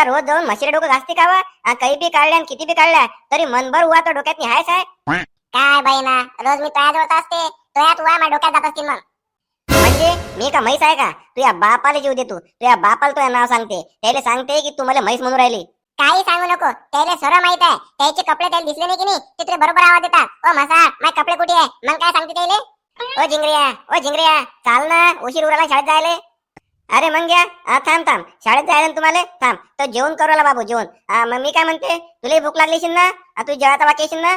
आता रोज जाऊन म्हशीला डोकं घासते का वा? काही बी काढल्या आणि किती बी काढल्या तरी मनभर उवा तर डोक्यात हायच आहे काय बहिणा रोज मी तयार होत असते तयात वया माझ्या डोक्यात जात असतील मग. म्हणजे मी का म्हैस आहे का? तुझ्या बापाला जीव देतो तुझ्या बापाला तुझ्या नाव सांगते त्याला सांगते की तू मला म्हैस म्हणून राहिली. काही सांगू नको त्याला सर्व माहीत आहे त्याचे कपडे त्याला दिसले नाही की नाही ते तुला बरोबर आवाज देतात. ओ म्हसा माझे कपडे कुठे आहे? मग काय सांगते त्याला? ओ जिंगरिया ओ जिंगरिया चाल ना उशीर उराला शाळेत जायले. अरे मग घ्या थांब थांब. शाळेत जायला ना तुम्हाला? थांब. तर जेवण करू बाबू जेवण. मग मी काय म्हणते? तुला भूक लागली ना? तू जेवायचा बाकी असेल ना?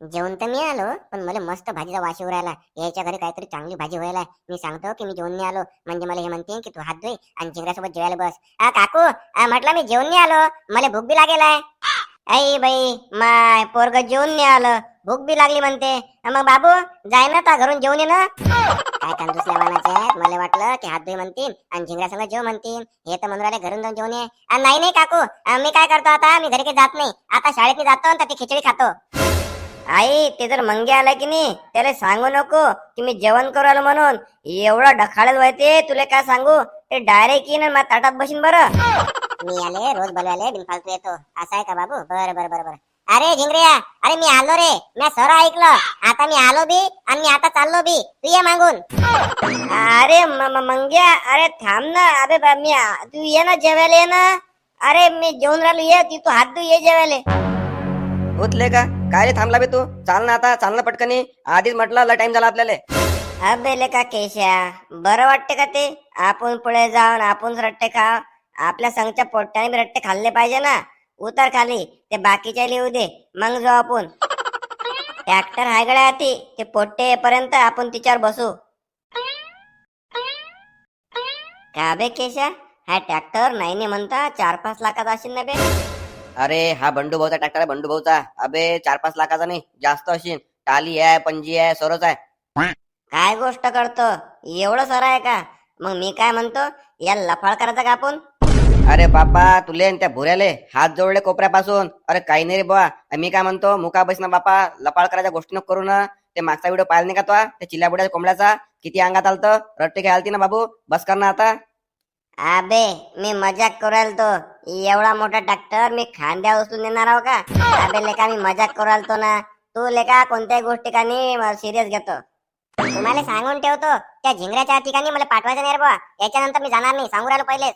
जेवण तर मी आलो पण मला मस्त भाजीचा वाशी उरायला राहिला. याच्या घरी काहीतरी चांगली भाजी व्हायला. मी सांगतो की मी जेवण नाही आलो. म्हणजे मला हे म्हणते की तू हात धुई आणि जिंगऱ्यासोबत जेवायला बस. काकू म्हटलं मी जेवण नाही आलो. मला भूक बी लागेल आहे. आई बाई माय पोरग जेवून नाही आलं. भूक बी लागली म्हणते. मग बाबू जाय ना ता घरून जेवण ये ना. काय कंजूसल्या वाहनाचे मला वाटलं की हात धुई म्हणतील आणि जिंगऱ्यासंग जेव म्हणतील हे तर म्हणून घरून जाऊन जेवण ये. नाही नाही काकू. मी काय करतो आता? मी घरी काही जात नाही. आता शाळेत मी जातो आणि ती खिचडी खातो. आई ते जर मंगे आला की नाही त्याला सांगू नको की मी जेवण करू आलो म्हणून. एवढं ढखाळत व्हायचे तुला काय सांगू? ते डायरेक्ट येईन आणि ताटात बसीन बरं. मी आले रोज बोलवाले बिनफालतू येतो. असं आहे का बाबू? बरं बरं बरं बरं. अरे झिंगऱ्या अरे मी आलो रे. मी सर ऐकलं. आता मी आलो बी आणि मी आता चाललो बी. तू ये मागून. अरे मंग्या अरे थांब ना. अरे मी तू ये ना जेवायला ये ना. अरे मी जेवून राहिलो ये ती तू हात धु ये जेवायला. होतले का? काय रे थांबला बे तू? चाल ना आता चाल ना पटकनी. आधीच म्हटलं लय टाइम झाला आपल्याला. अबे लेका केशा. बरं वाटते का ते? आपण पुढे जाऊन आपण रट्टे खा आपल्या संगच्या पोट्याने रट्टे खाल्ले पाहिजे ना. उतर खाली ते बाकीच्या लिहू दे. मग जाऊ आपण. ट्रॅक्टर हाय गड्या ती. ते पोट्टे येईपर्यंत आपण तिच्यावर बसू. का बे केशा? हा ट्रॅक्टर नाही नाही म्हणता चार पाच लाखाचा असेल ना बे. अरे हा बंडू भाऊचा ट्रॅक्टर आहे बंडू भाऊचा. अबे चार पाच लाखाचा नाही जास्त असेल. टाली आहे पंजी आहे सरच आहे. काय गोष्ट करतो? एवढं सर आहे का? मग मी काय म्हणतो? या लफाळ करायचा का आपण? अरे बापा तुले न त्या भुऱ्याले हात जोडले कोपऱ्यापासून. अरे काही नाही रे बुवा. मी काय म्हणतो मुका बस ना बापा. लपाळ करायच्या गोष्टी नको करू ना. ते मागचा व्हिडिओ पाहिला नाही का तो? त्या चिल्ल्या कोंबड्याचा? किती अंगात आलत? रट्टे खेळालती ना बाबू? बस कर ना आता. अबे मी मजाक करायला तो. एवढा मोठा ट्रॅक्टर मी खांद्या उचलून देणार आहो का? अबे लेका मी मजाक करायला तो ना. तू लेका कोणत्याही गोष्टी का सिरियस घेतो. तुम्हाला सांगून ठेवतो त्या झिंगऱ्याच्या ठिकाणी मला पाठवायचं नाही रे बा याच्यानंतर मी जाणार नाही सांगू राहिलो पहिलेच.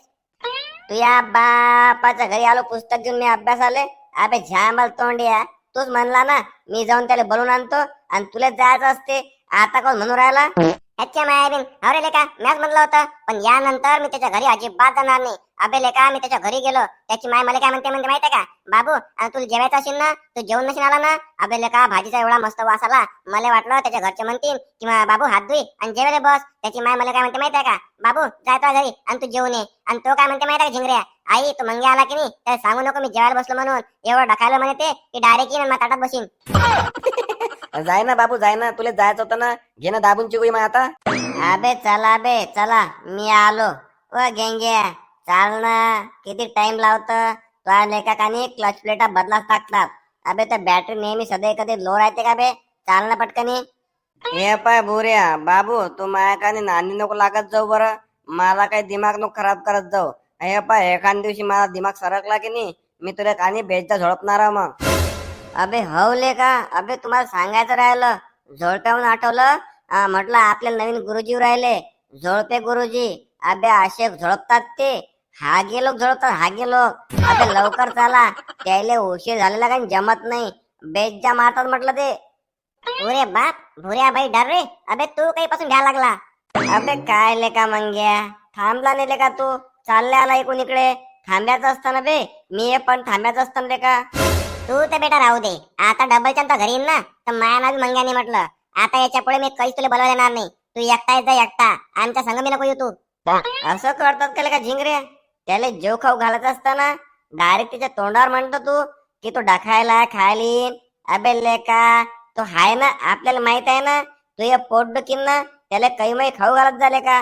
तू या बापाच्या घरी आलो पुस्तक घेऊन मी अभ्यास आले अबे झांबल तोंडिया तूच म्हणला ना मी जाऊन त्याला बोलून आणतो आणि तुला जायचं असते. आता कोण म्हणून राहिला? अच्छा मायाबीन अरे लेका मॅच म्हणलं होतं पण यानंतर मी त्याच्या घरी अजिबात जाणार नाही. अबे लेका मी त्याच्या घरी गेलो. त्याची माय मला काय म्हणते म्हणते माहितीये का? बाबू आणि तुला जेवायचं असेल ना तू जेवण नसेल आला ना? अबे लेका भाजीचा एवढा मस्त वास आला. मला वाटलं त्याच्या घरचे म्हणतील किंवा बाबू हात धुई आणि जेवायला बस. त्याची माय मला काय म्हणते माहितीये का? बाबू जायचा घरी आणि तू जेवून ये. आणि तो काय म्हणते माहितीये का झिंगऱ्या? आई तू मंगे आला की नाही? त्याला सांगू नको मी जेवायला बसलो म्हणून. एवढं ढकायला म्हणे ते की डायरेक्ट येईन मग ताटात बसीन. जाय ना बाबू जाय ना. तुला जायचं होतं ना. घे ना दाबून चिकू मग आता अबे चला बे चला. मी आलो. व गेंगे चाल ना. किती टाइम लावत? तुझ्या लेखाकानी क्लच प्लेटा बदलाच टाकतात अबे तर बॅटरी नेहमी सदैव कधी लो राहते का बे? चाल ना पटकनी. हे पाय बुऱ्या बाबू तू माझ्याकडे नांदी नको लागत जाऊ बरं. मला काही दिमाग नको खराब करत जाऊ. हे पाय एखाद दिवशी माझा दिमाग सरकला की नाही मी तुला कानी बेजचा झोडपणार मग. अबे हो का? अबे तुम्हाला सांगायचं राहिलं. झोळप्याहून आठवलं? म्हटलं आपले नवीन गुरुजी राहिले. झोळपे गुरुजी. अबे असे झोळपतात ते. हागे लोक झोळपतात हागे लोक. अबे लवकर चाला. त्याले उशीर झालेला काही जमत नाही. बेज्जा मारतात म्हटलं ते. अरे बाप भुऱ्या बाई डर रे. अबे तू काही पासून घ्या लागला. अबे काय लेका मंग्या? थांबला नाही लेका तू? चालले आला इकडून इकडे. थांब्याचं असताना बे. मी पण थांब्याचं असताना लेका तू तर बेटा राहू दे. आता डबल नंतर घरी ना तर माया नावी मंग्याने म्हटलं. आता याच्यापुढे मी काहीच तुला बोलवा येणार नाही. तू एकटा जा एकटा. आमच्या संग मी नको येऊ तू. असं करतात का झिंगरे? त्याला जेव खाऊ घालत असताना डायरेक्ट तिच्या तोंडावर म्हणतो तू की तो डखायला खायली अबे लेका तो हाय ना आपल्याला माहीत आहे ना तू हे पोट डुकीन ना त्याला काही माही खाऊ घालत झाले का?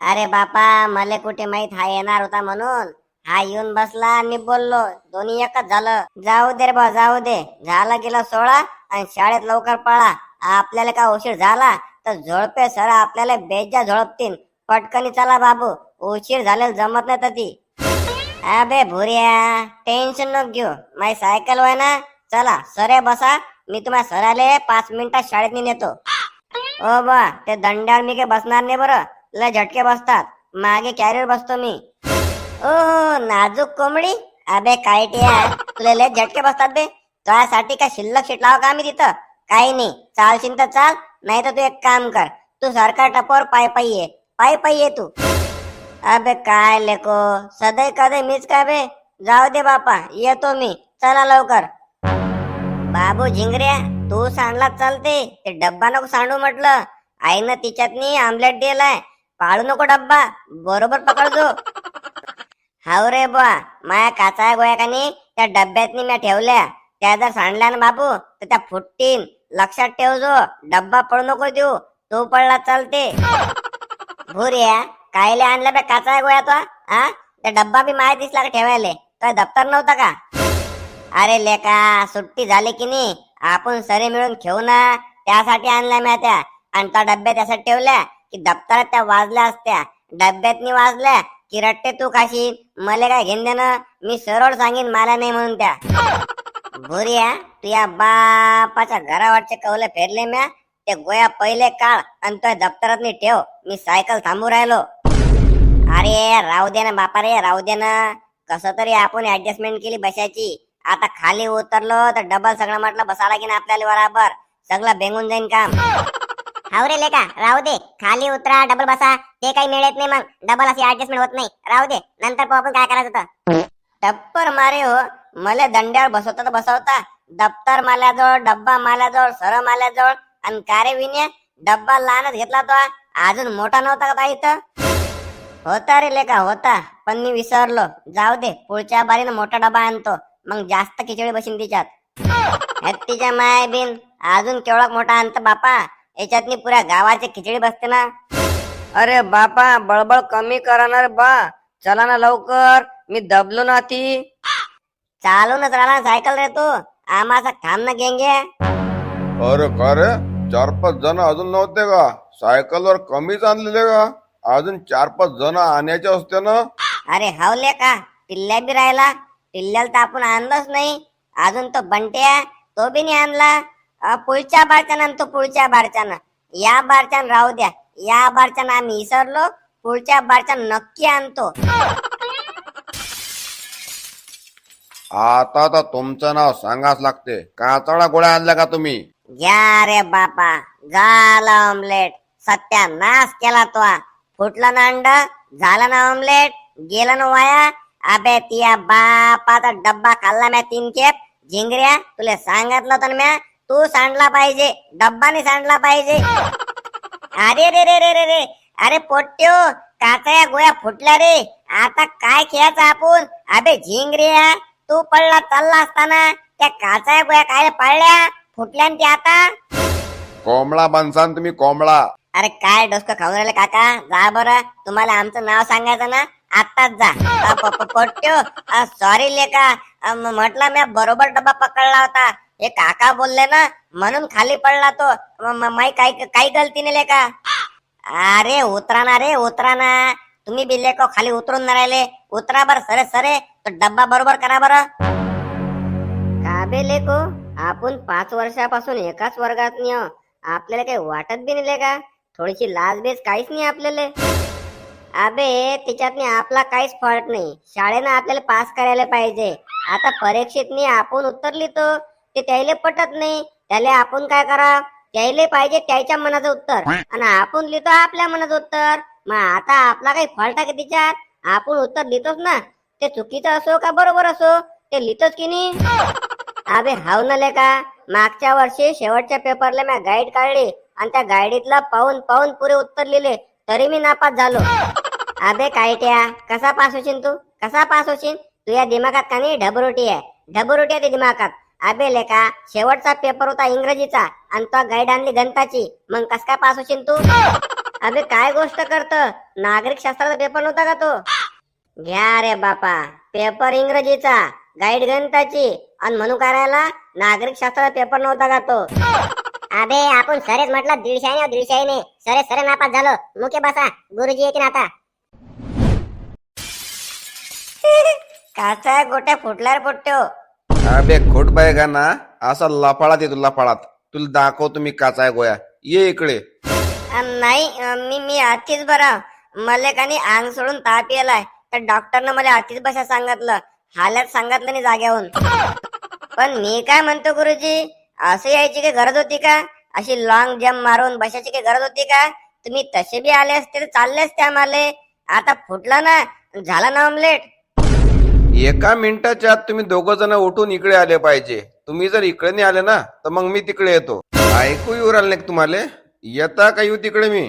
अरे बापा मला कुठे माहीत हा येणार होता म्हणून. हा येऊन बसला आणि बोललो दोन्ही एकच झालं. जाऊ दे रे बा जाऊ दे. झाला गेला सोळा आणि शाळेत लवकर पळा. आपल्याला का उशीर झाला? तर झोळपे सर आपल्याला बेजा झोळपतील. पटकनी चला बाबू. उशीर झालेला जमत नाही तर ती. अबे भुर्या टेन्शन नको घेऊ. माझी सायकल वय ना. चला सरे बसा. मी तुम्हाला सराले पाच मिनिटात शाळेत नेतो ओ बा ते दंड्यावर मी काय बसणार नाही बरं. लय झटके बसतात. मागे कॅरियर बसतो मी. ओ नाजूक कोंबडी. अबे कायटिया तुला लय झटके बसतात बे. तुझ्यासाठी काय शिल्लक शिटलाव का मी तिथं? काही नाही. चालशील तर चाल नाही तर तू एक काम कर. तू सारखा टपोर पाय पायी ये पायी पायी ये तू. अबे काय लेको? सदै कदै मीच काय बे? जाऊ दे बापा येतो मी. चला लवकर. बाबू झिंगऱ्या तू सांडला चालते. ते डब्बा नको सांडू म्हटलं. आईनं तिच्यातनी आमलेट दिलाय. पाळू नको डब्बा. बरोबर पकडजो हाव रे बुवा माया काचा गोळ्या गोयाकानी त्या डब्यातनी मी ठेवल्या. त्या जर सांडल्या ना बाबू तर त्या फुटतीन लक्षात ठेव जो डब्बा पडू नको देऊ. तो पडला चालते भुऱ्या कायले आणला बे काचा गोया तो हा? त्या डब्बा बी माया दिसला का ठेवायले? तो दप्तर नव्हता का? अरे लेका सुट्टी झाली की नाही आपण सरे मिळून खेळू ना. त्यासाठी आणल्या म्या त्या. आणि त्या डब्यात त्यासाठी ठेवल्या की दप्तरात त्या वाजल्या असत्या. डब्यातनी वाजल्या की रट्टे तू खाशील मले काय घेऊन देणं? मी सरळ सांगेन मला नाही म्हणून त्या. भुरिया तू या बापाच्या घरावरचे कवले फेरले म्या. ते गोया पहिले काळ आणि तो दप्तरात ठेव मी सायकल थांबू राहिलो. अरे राहू दे ना बापा रे राहू दे ना. कस तरी आपण ऍडजस्टमेंट केली बसायची. आता खाली उतरलो तर डबल सगळं म्हटलं बसायला की ना आपल्याला बराबर. सगळं बेंगून जाईन काम. हाव रे लेका राहू दे. खाली उतरा डबल बसा. ते काही मिळत नाही मग. डबल अशी ऍडजस्टमेंट होत नाही. राहू दे. नंतर पाहू आपण काय करायचं होतं. टप्पर मारे हो. मला दंड्यावर बसवता तर बसवता. दप्तर माल्याजवळ डब्बा माल्याजवळ सर माल्याजवळ. आणि कारे विने डब्बा लहानच घेतला तो. अजून मोठा नव्हता का इथं? होता रे लेका होता. पण मी विसरलो. जाऊ दे. पुढच्या बारीनं मोठा डबा आणतो. मग जास्त खिचडी बसीन तिच्यात. तिच्या माय बिन अजून केवढा मोठा आणत बापा? याच्यातनी पुऱ्या गावाची खिचडी बसते ना. अरे बापा बळबळ कमी करणार बा. चला ना लवकर. मी दबलो ना ती. चालूनच राहणार सायकल रे तू. आम्हाला थांब ना गेंगे. अरे का रे? चार पाच जण अजून नव्हते का? सायकलवर कमीच आणलेले का? अजून चार पाच जण आणायचे असते ना. अरे हावले का? टिल्ल्या बी राहिला. टिल्ल्याला तर आपण आणलंच नाही. अजून तो बंट्या तो बी नाही आणला. पुढच्या बारच्यानं आणतो पुढच्या बारच्यानं. या बारच्यान राहू द्या. या बारच्यानं आम्ही विसरलो पुढच्या बारच्यान नक्की आणतो. आता तर तुमचं नाव सांगाच लागते. कातळा गोळ्या आणल्या का तुम्ही? घ्या रे बापा. झाला ऑमलेट सत्यानाश केला तो. फुटला ना अंड झाला ना ऑमलेट गेला ना वाया. अबे तिया बापाचा डब्बा खाल्ला म्या तीन खेप. झिंगऱ्या तुला सांगितलं होतं ना म्या. तू सांडला पाहिजे डब्बा नाही सांडला पाहिजे. अरे रे रे रे रे रे. अरे पोट्यो काकड्या गोया फुटल्या रे. आता काय खेळायचं आपण? अबे झिंगऱ्या तू पडला चालला असताना त्या काचा गोया काय पडल्या फुटल्या न त्या आता? कोंबळा बनसान तुम्ही कोंबळा अरे काय डोसकं खाऊन राहिले काका? जा बरं. तुम्हाला आमचं नाव सांगायचं ना? आताच जा. पोट्यो. सॉरी लेका. म्हटलं मी बरोबर डब्बा पकडला होता. हे काका बोलले ना म्हणून खाली पडला तो. माई काही काही गलतीने लेका? अरे उतरा ना रे उतरा ना तुम्ही बी लेको खाली उतरून राहिले. उतरा बर सरे सरे. तो डब्बा बरोबर करा बर. काबे लेको? आपण पाच वर्षापासून एकाच वर्गात नाही आपल्याला काही वाटत बी नाही का थोडीशी लाज बेस काहीच नाही आपल्याला. अबे तिच्यातनी आपला काहीच फॉल्ट नाही. शाळेनं आपल्याला पास करायला पाहिजे. आता परीक्षेत आपण उत्तर लिहितो ते त्याले पटत नाही. त्याला आपण काय करा? त्याले पाहिजे त्याच्या मनाचं उत्तर. आणि आपण लिहितो आपल्या मनाचं उत्तर. मग आता आपला काही फॉल्ट आहे का तिच्यात? आपण उत्तर लिहितोच ना. ते चुकीचं असो का बरोबर असो? ते लिहितोच की नाही? अबे हाव ना लेका. मागच्या वर्षी शेवटच्या पेपरला मी गाईड काढली. आणि त्या गाईडीतलं पाहून पाहून पुरे उत्तर लिहिले. तरी मी नापास झालो. अबे कायट्या. कसा पास होशील तू? कसा पास होशील तुझ्या दिमागात का नाही? ढबरोटी आहे. ढबरोटी आहे ते दिमागात. अबे लेका शेवटचा पेपर होता इंग्रजीचा आणि तो गाईड आणली गणिताची. मग कस काय पास होशील तू? अबे काय गोष्ट करत? नागरिक शास्त्राचा पेपर नव्हता का तो? घ्या रे बापा पेपर इंग्रजीचा गाईड गणिताची. आणि म्हणू करायला नागरिक शास्त्राचा पेपर नव्हता का तो? अबे आपण सरेच म्हटलं दीडशाने दीडशाने सरे सरे नापास झालो. मुके बसा. गुरुजी येते ना आता. काचा गोट्या फुटल्यावर फुटतो. अबे खोट बाय का ना? असा लफाळात येतो लफाळात. तुला दाखवतो मी काचाय गोया. ये इकडे. अं, नाही अं, मी मी आधीच बरा. मला कानी अंग सोडून ताप येलाय. तर डॉक्टरनं मला आधीच बसा सांगितलं. हालत सांगितलं नाही जाग्याहून पण मी काय म्हणतो गुरुजी? असं यायची काही गरज होती का? अशी लॉंग जम्प मारून बसायची काही गरज होती का? तुम्ही तसे बी आले असते तर चालले असते आम्हाला आता फुटला ना झाला ना ऑमलेट एका मिनिटाच्या आत तुम्ही दोघ जण उठून इकडे आले पाहिजे. तुम्ही जर इकडे नाही आले ना तर मग मी तिकडे येतो. ऐकू येऊ राहिले तुम्हाला? येता का येऊ तिकडे मी?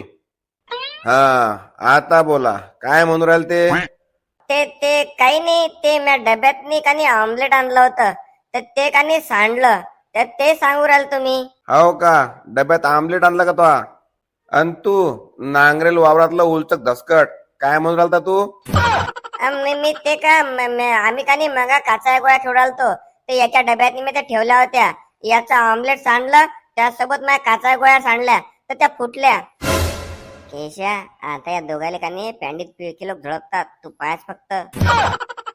हा आता बोला. काय म्हणू राहिले ते? ते ते काही नाही ते मी डब्यात कानी ऑमलेट आणलं होतं. तर ते कानी सांडलं. तर ते सांगू राहिले तुम्ही. हो का? डब्यात आमलेट आणला का तो? अन तू नांगरेल वावरातलं उलचक धसकट. काय म्हणून राहिलता तू? मी मी ते का आम्ही कानी मगा काचा गोळ्या खेळालतो ते याच्या डब्यात मी त्या ठेवल्या होत्या. याचा ऑमलेट सांडलं त्यासोबत माझ्या काचा गोळ्या सांडल्या तर त्या फुटल्या. केशा आता या दोघाले कानी पॅन्डीत पिळकी लोक झळकतात तू पायच फक्त.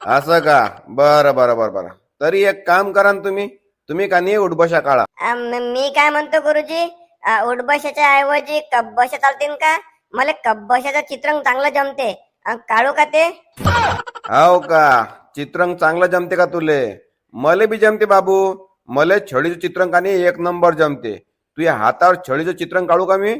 असं का? बरं बरं बरं बरं. तरी एक काम करा ना तुम्ही. तुम्ही का नाही उठबशा काढा. म- काय म्हणतो गुरुजी? अं, उडबशाच्या ऐवजी कब्बशा चालतील का? मला कब्बशाचं चित्रण चांगलं जमते. अं, काढू का ते? हो का? चित्रंग चांगलं जमते का तुले? मले बी जमते बाबू. मले छडीचं चित्रंग का नाही एक नंबर जमते. तू या हातावर छडीचं चित्रंग काढू का मी?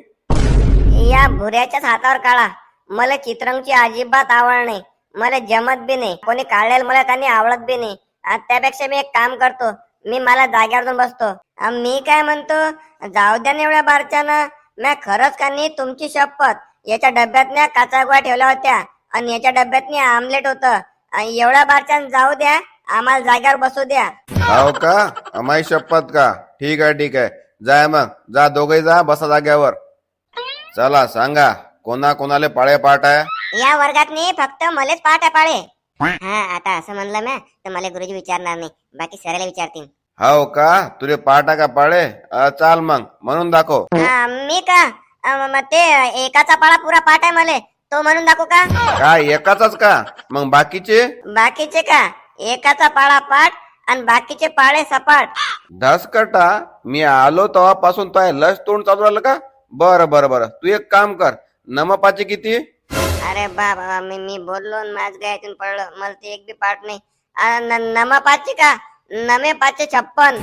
या भुऱ्याच्याच हातावर काढा. मला चित्रंगची अजिबात आवड नाही. मला जमत बी नाही. कोणी काढलेलं मला काही आवडत बी नाही. आणि त्यापेक्षा मी एक काम करतो. मी मला जाग्यावर जाऊन बसतो. आणि मी काय म्हणतो? जाऊ द्या ना एवढ्या बारच्यानं. मी खरंच का नाही? तुमची शपथ. याच्या डब्यात ना काचा गोळ्या ठेवल्या होत्या. आणि याच्या डब्यात आमलेट होतं. आणि एवढ्या बारच्यानं जाऊ द्या आम्हाला जाग्यावर बसू द्या. हो का? अमाई शपथ का? ठीक आहे ठीक आहे. जाय मग. जा दोघे जा बसा जाग्यावर चला सांगा कोणा कोणाले पाळे पाठ आहे? या वर्गात नाही फक्त मलेच पाठ आहे पाळे. हा आता असं म्हणलं ना तर मला गुरुजी विचारणार नाही. बाकी सरायला विचारतील. हो का? तुले पाठ का पाळे? चाल मग. म्हणून दाखव. हा, मी का? ते एकाचा पाळा पुरा पाठ आहे मला. तो म्हणून दाखवू का? काय एकाचाच का? मग बाकीचे? बाकीचे का? एकाचा पाळा पाठ आणि बाकीचे पाळे सपाट. धसकटा मी आलो तेव्हापासून तो लस तोंड चालू राहिलं का? बरं बरं बरं. तू एक काम कर नमपाचे किती? अरे बा बाबा मी मी बोललो आणि माझ गायतून पडलं मला ते एक बी पाठ नाही. आ, न- नमा का? नमे पाचशे छप्पन.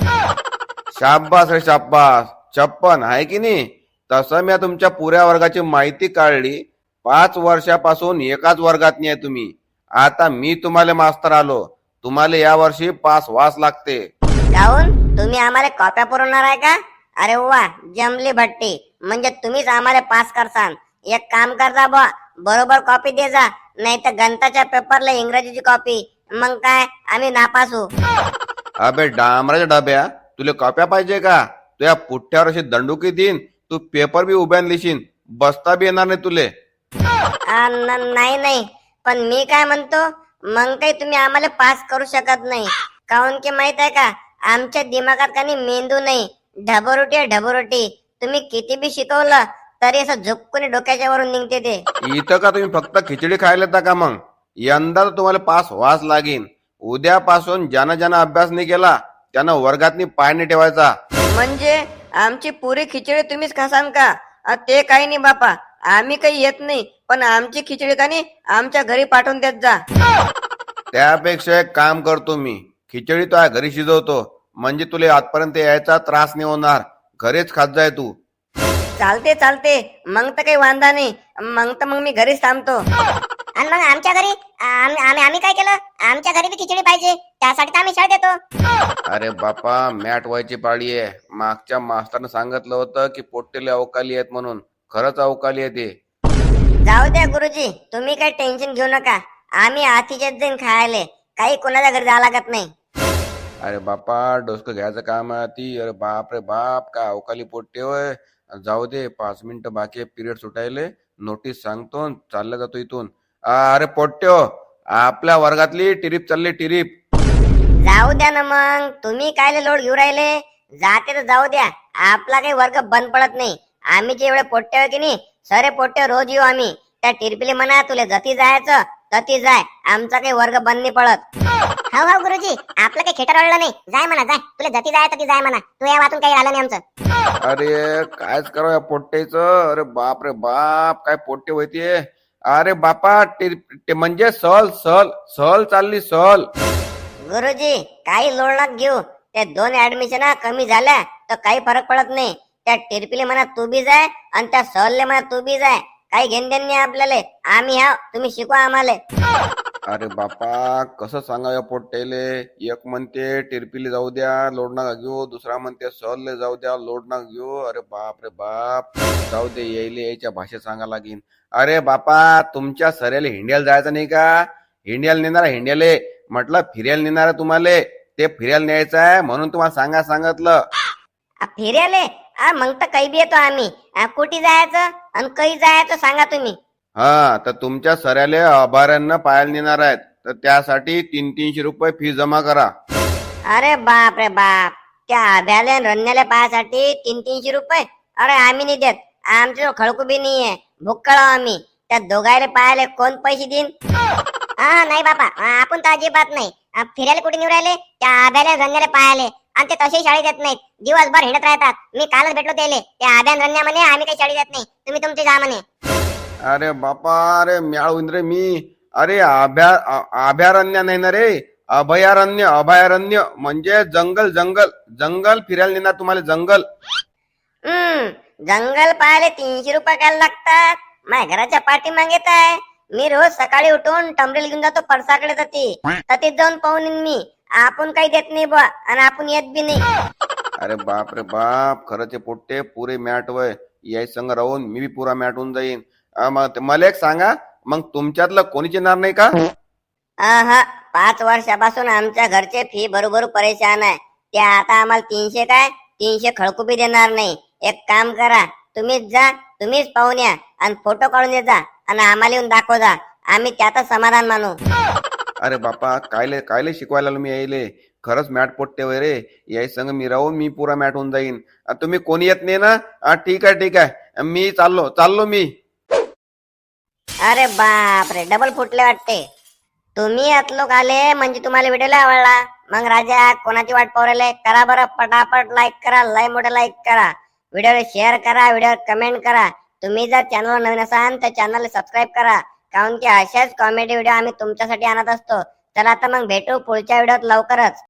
शाब्बास रे शाब्बास. छप्पन आहे की नाही? तसं मी तुमच्या पुऱ्या वर्गाची माहिती काढली. पाच वर्षापासून एकाच वर्गात नाही आहे तुम्ही. आता मी तुम्हाला मास्तर आलो. तुम्हाला या वर्षी पास वास लागते. काहून तुम्ही आम्हाला कॉप्या पुरवणार आहे का? अरे वा जमली भट्टी. म्हणजे तुम्हीच आम्हाला पास करसान. एक काम करजा बा बरोबर कॉपी दे जा. नाही तर गणिताच्या पेपरला इंग्रजीची कॉपी मग काय आम्ही नापास. अबे डांबराच्या डब्या तुला कॉप्या पाहिजे का? तुझ्या पुठ्यावर अशी दंडुकी देईन तू पेपर बी उभ्यान लिशीन. बसता बी येणार नाही तुले. नाही नाही. पण मी काय म्हणतो मग काही तुम्ही आम्हाला पास करू शकत नाही. काऊन की माहीत आहे का? आमच्या दिमागात काही मेंदू नाही. ढबरोटी आहे ढबरोटी. तुम्ही किती बी शिकवलं तरी असं झुपकून डोक्याच्या वरून निघते ते. इथं का तुम्ही फक्त खिचडी खायला येता का मग? यंदा तर तुम्हाला पास वास लागेन. उद्यापासून ज्यानं ज्यानं अभ्यास नाही केला त्यानं वर्गात पाय नाही ठेवायचा. म्हणजे आमची पुरी खिचडी तुम्हीच खासान का? अ, ते काही नाही बापा. आम्ही काही येत नाही. पण आमची खिचडी का नाही? आमच्या घरी पाठवून देत जा. त्यापेक्षा एक काम करतो मी. खिचडी तो घरी शिजवतो. म्हणजे तुला आजपर्यंत यायचा त्रास नाही होणार. घरीच खात जाय तू. चालते चालते. मग तर काही वांदा नाही. मग तर मग मी घरीच थांबतो. आणि मग आमच्या घरी आम्ही आम्ही आम्ही काय केलं? आमच्या घरी बी खिचडी पाहिजे. त्यासाठी तर आम्ही शाळेत येतो. अरे बापा मॅट व्हायची पाळी आहे. मागच्या मास्तरनं सांगितलं होतं की पोट्टेले अवकाली आहेत म्हणून. खरंच अवकाली आहे ते. जाऊ द्या गुरुजी तुम्ही काही टेन्शन घेऊ नका. आम्ही आतीच्याच जाईन खायले. काही कोणाच्या घरी जावं लागत नाही. अरे बापा डोसकं घ्यायचं काम आहे ती अरे बाप रे बाप काय अवकाली पोट्टे होय. जाऊ दे पाच मिनिटं बाकी पिरियड सुटायले. नोटीस सांगतो न चालला जातो इथून. अरे पोट्ट्यो आपल्या वर्गातली टिरीप चालली टिरीप. जाऊ द्या ना मग तुम्ही काय लोड घेऊ राहिले? जाते तर जाऊ द्या. आपला काही वर्ग बंद पडत नाही. आम्ही जे एवढे पोट्टे की नाही सरे पोट्टे रोज येऊ आम्ही. त्या टिरपिली म्हणा तुला जती जायचं तती जाय. आमचा काही वर्ग बंद नाही पडत. हो हो गुरुजी. आपलं काही खेटर अडलं नाही. जाय म्हणा जाय. तुला जती जाय तती जाय म्हणा. तू या वाचून काही आलं नाही आमचं. अरे कायच करावं या पोट्टेचं? अरे बाप रे बाप काय पोट्टे होते अरे बापा म्हणजे सहल सहल सहल चालली सहल गुरुजी काही नका घेऊ. ते दोन ऍडमिशन कमी झाल्या तर काही फरक पडत नाही. त्या टिरपिले म्हणा तू बी जाय आणि त्या सहलले म्हणा तू बी जाय. काही घेण देण नाही आपल्याला. आम्ही हा तुम्ही शिकवा आम्हाला. अरे बापा कसं सांगा या पोट्टेले? एक म्हणते टिरपिली जाऊ द्या लोड नका घेऊ. दुसरा म्हणते सहलले जाऊ द्या लोड नका घेऊ. अरे बाप रे बाप. जाऊ दे यायले यायच्या भाषेत सांगा लागीन. अरे बापा तुमच्या सऱ्याला हिंड्याला जायचं नाही का? हिंड्याला नेणार हिंड्याले. म्हटलं फिरायला नेणार तुम्हाला. ते फिरायला न्यायचं आहे म्हणून तुम्हाला सांगा सांगितलं. फिरायले? आ मग तर काही बी येतो आम्ही. आ, कुठे जायचं आणि काही जायचं सांगा तुम्ही. हा तर तुमच्या सऱ्याले अभयारण्य पाहायला नेणार आहेत. तर त्यासाठी तीन तीनशे रुपये फी जमा करा. अरे बाप रे बाप. त्या अभ्याले रन्याला पायासाठी तीन तीनशे रुपये? अरे आम्ही नाही देत. आमच्या खळकू बी नाहीये. भुक्कळ आम्ही. त्या दोघायला पायाले कोण पैसे देईन? हा नाही बापा. हा, आपण तर अजिबात नाही. फिरायला कुठे निवड राहिले त्या आब्याला रंगाला पाहायले. आणि ते तसेही शाळेत येत नाहीत. दिवसभर हिंडत राहतात. मी कालच भेटलो त्याले. त्या आब्यान रंग्या म्हणे आम्ही काही शाळेत येत नाही. तुम्ही तुमचे जा म्हणे. अरे बापा अरे म्याळ रे मी. अरे अभया अ- अभयारण्य नाही ना रे. अभयारण्य अभयारण्य म्हणजे जंगल जंगल. जंगल फिरायला नेणार तुम्हाला जंगल. हम्म जंगल पाहायला तीनशे रुपये काय लागतात. माझ्या घराच्या पाठी मागेत आहे. मी रोज सकाळी उठून टमरेल घेऊन जातो पडसाकडे जाते. तिथे जाऊन पाहून येईन मी. आपण काही देत नाही बा आणि आपण येत बी नाही. अरे बाप रे बाप खरंच हे पोट्टे पुरे मॅट वय. याय संग राहून मी बी पुरा मॅट होऊन जाईन. अ, मग ते- मला एक सांगा मग तुमच्यातलं कोणीच येणार नाही का? हा पाच वर्षापासून आमच्या घरचे फी बरोबर परेशान आहे ते आता आम्हाला तीनशे काय? तीनशे खळकुपी देणार नाही. एक काम करा तुम्हीच जा तुम्हीच पाहून या आणि फोटो काढून ये जा आणि आम्हाला येऊन दाखव जा आम्ही त्यातच समाधान मानू. अरे बापा कायले कायले शिकवायला मी यायले? खरंच मॅट पोट्टे वय रे याय संग मी राहून मी पुरा मॅट होऊन जाईन. तुम्ही कोणी येत नाही ना? हा ठीक आहे ठीक आहे. मी चाललो चाललो मी. अरे बाप रे डबल फुटले वाटते. तुम्ही लोक आले म्हणजे तुम्हाला व्हिडिओ आवडला. मग राजा कोणाची वाट पावलेले करा बरं पटापट लाईक करा लय मोठं लाईक करा. व्हिडिओ शेअर करा व्हिडिओ कमेंट करा. तुम्ही जर चॅनल नवीन असाल तर चॅनल सबस्क्राईब करा. कारण की अशाच कॉमेडी व्हिडिओ आम्ही तुमच्यासाठी आणत असतो. चला आता मग भेटू पुढच्या व्हिडिओत लवकरच.